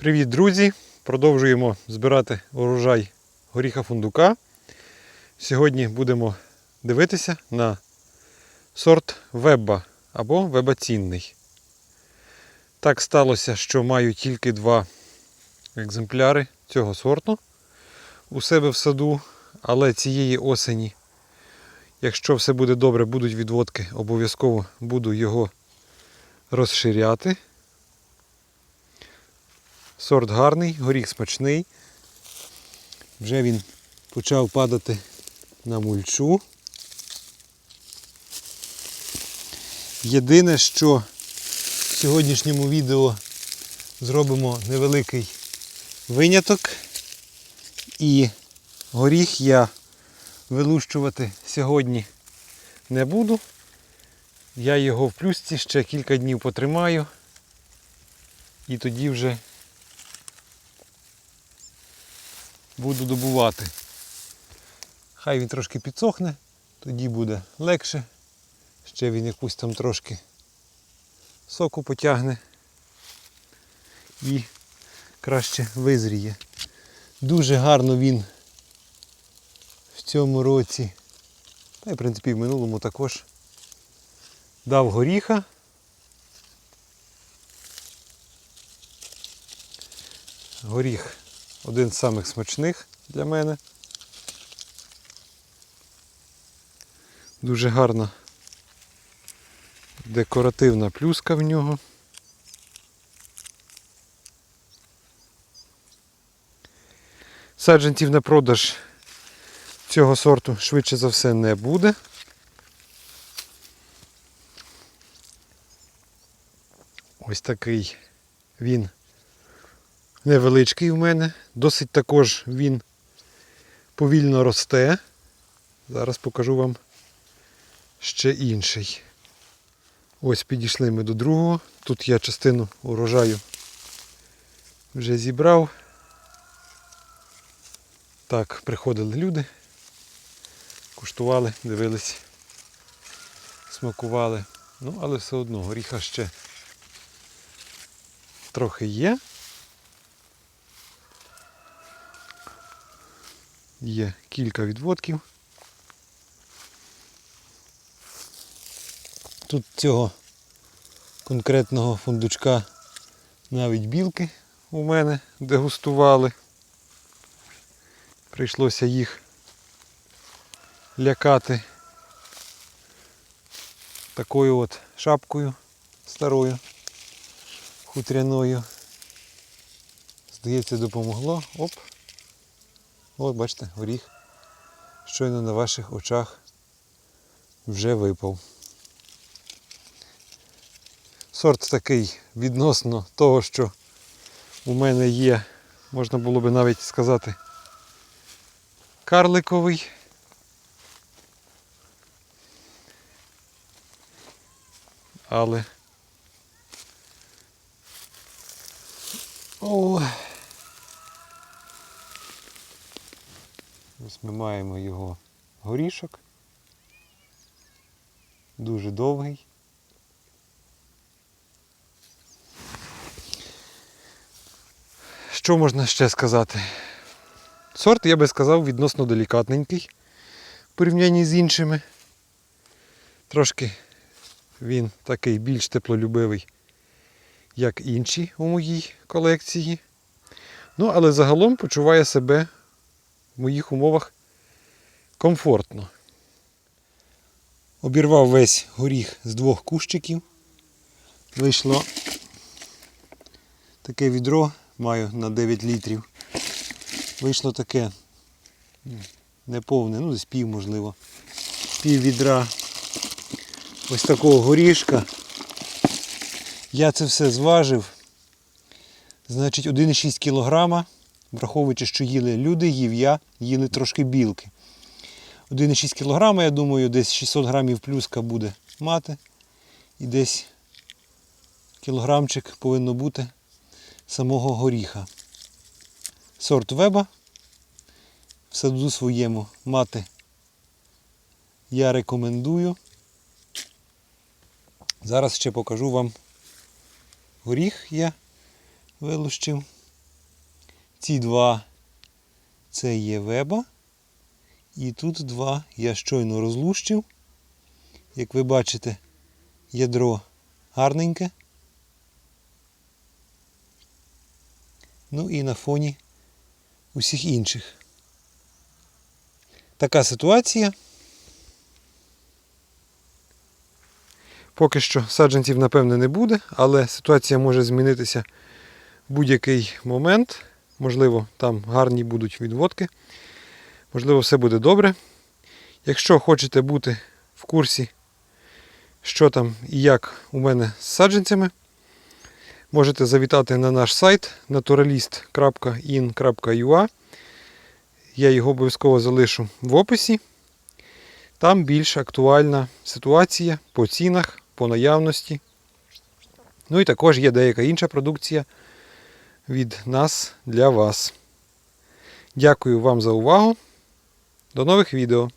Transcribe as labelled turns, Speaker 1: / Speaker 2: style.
Speaker 1: Привіт, друзі! Продовжуємо збирати урожай горіха фундука. Сьогодні будемо дивитися на сорт вебба або вебацінний. Так сталося, що маю тільки два екземпляри цього сорту у себе в саду, але цієї осені, якщо все буде добре, будуть відводки, обов'язково буду його розширяти. Сорт гарний, горіх смачний. Вже він почав падати на мульчу. Єдине, що в сьогоднішньому відео зробимо невеликий виняток. І горіх я вилущувати сьогодні не буду. Я його в плюсці ще кілька днів потримаю. І тоді вже буду добувати. Хай він трошки підсохне, тоді буде легше. Ще він якусь там трошки соку потягне і краще визріє. Дуже гарно він в цьому році, та й в принципі в минулому також дав горіха. Горіх один з самих смачних для мене. Дуже гарна декоративна плюска в нього. Саджанців на продаж цього сорту швидше за все не буде. Ось такий він невеличкий в мене. Досить також він повільно росте. Зараз покажу вам ще інший. Ось підійшли ми до другого. Тут я частину урожаю вже зібрав. Так, приходили люди, куштували, дивились, смакували. Ну, але все одно горіха ще трохи є. Є кілька відводків. Тут цього конкретного фундучка навіть білки у мене дегустували. Прийшлося їх лякати такою от шапкою старою, хутряною. Здається, допомогло. Оп. От бачите, горіх щойно на ваших очах вже випав. Сорт такий відносно того, що у мене є, можна було би навіть сказати, карликовий. Але О, Ми маємо його горішок. Дуже довгий. Що можна ще сказати? Сорт, я би сказав, відносно делікатненький в порівнянні з іншими. Трошки він такий більш теплолюбивий, як інші у моїй колекції. Ну, але загалом почуває себе в моїх умовах комфортно. Обірвав весь горіх з двох кущиків. Вийшло таке відро, маю на 9 літрів. Вийшло таке неповне, ну десь пів можливо. Пів відра ось такого горішка. Я це все зважив. Значить 1,6 кілограма враховуючи, що їли люди, їв я, їли трошки білки. 1,6 кг, я думаю, десь 600 грамів плюска буде мати. І десь кілограмчик повинно бути самого горіха. Сорт веба. В саду своєму мати я рекомендую. Зараз ще покажу вам горіх я вилущив. Ці два це є веба. І тут два я щойно розлущив. Як ви бачите, ядро гарненьке. Ну і на фоні усіх інших. Така ситуація. Поки що саджанців, напевне, не буде, але ситуація може змінитися в будь-який момент. Можливо, там гарні будуть відводки. Можливо, все буде добре. Якщо хочете бути в курсі, що там і як у мене з саджанцями, можете завітати на наш сайт naturalist.in.ua. Я його обов'язково залишу в описі. Там більш актуальна ситуація по цінах, по наявності. Ну і також є деяка інша продукція від нас для вас. Дякую вам за увагу. До нових відео!